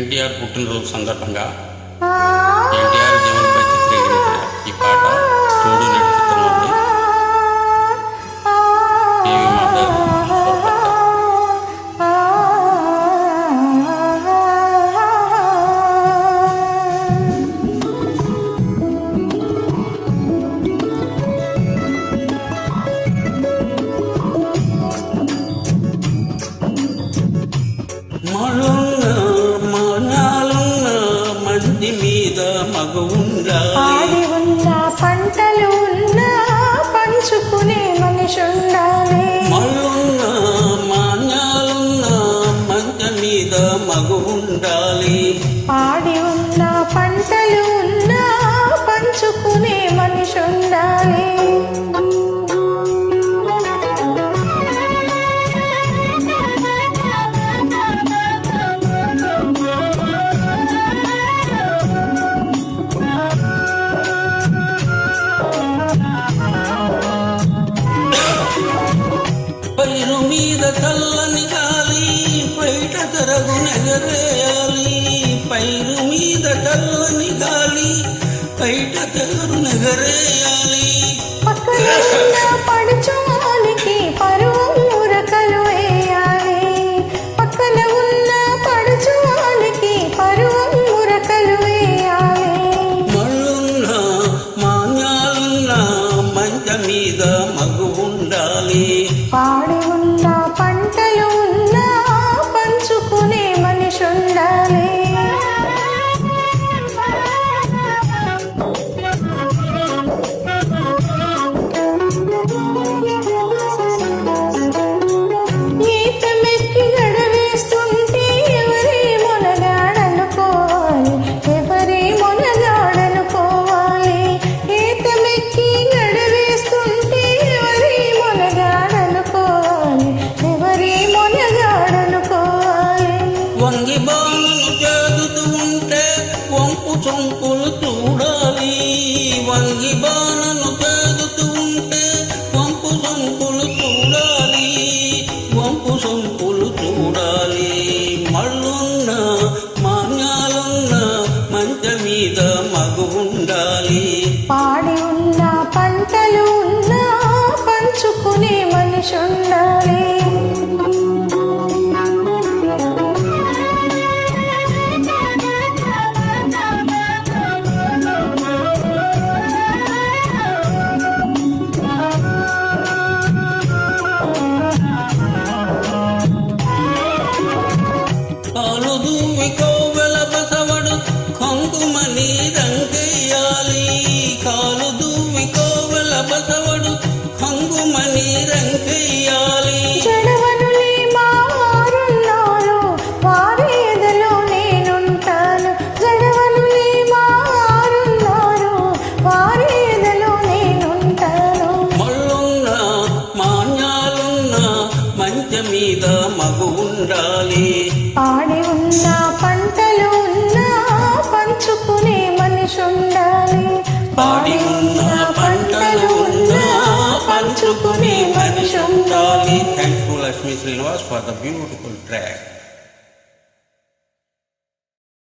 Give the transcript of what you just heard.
ఎన్టీఆర్ పుట్టినరోజు సందర్భంగా మగవుండాలి ఆడి ఉన్న పంటలు ఉన్న పంచుకునే మనిషి ఉండాలి మళ్ళున్న మాన్యాలున్న మంద మీద మగవుండాలి ఆడి ఉన్న పంటలు ఉన్న పంచుకునే మనిషి ఉండాలి పైరు మీద చల్లని గాలి బయట తరగు నెగరేయాలి. పైరు మీద చల్లని గాలి బయట తరగు నెగరేయాలి. బాణను చేదుతూ ఉంటే వంపు చొంపులు చూడాలి వంపు చొంపులు చూడాలి. మళ్ళున్న మాన్యాలున్న మంచ మీద మగు ఉండాలి. పాడి ఉన్న పంటలు ఉన్న పంచుకునే మనిషి ఉండాలి. మీద మగు ఉండాలి. పాడి ఉన్న పంటలు ఉన్న పంచుకునే మనిషి ఉండాలి పాడి ఉన్న పంటలు ఉన్న పంచుకునే మనిషి ఉండాలి thank you Lakshmi Srinivas for the beautiful track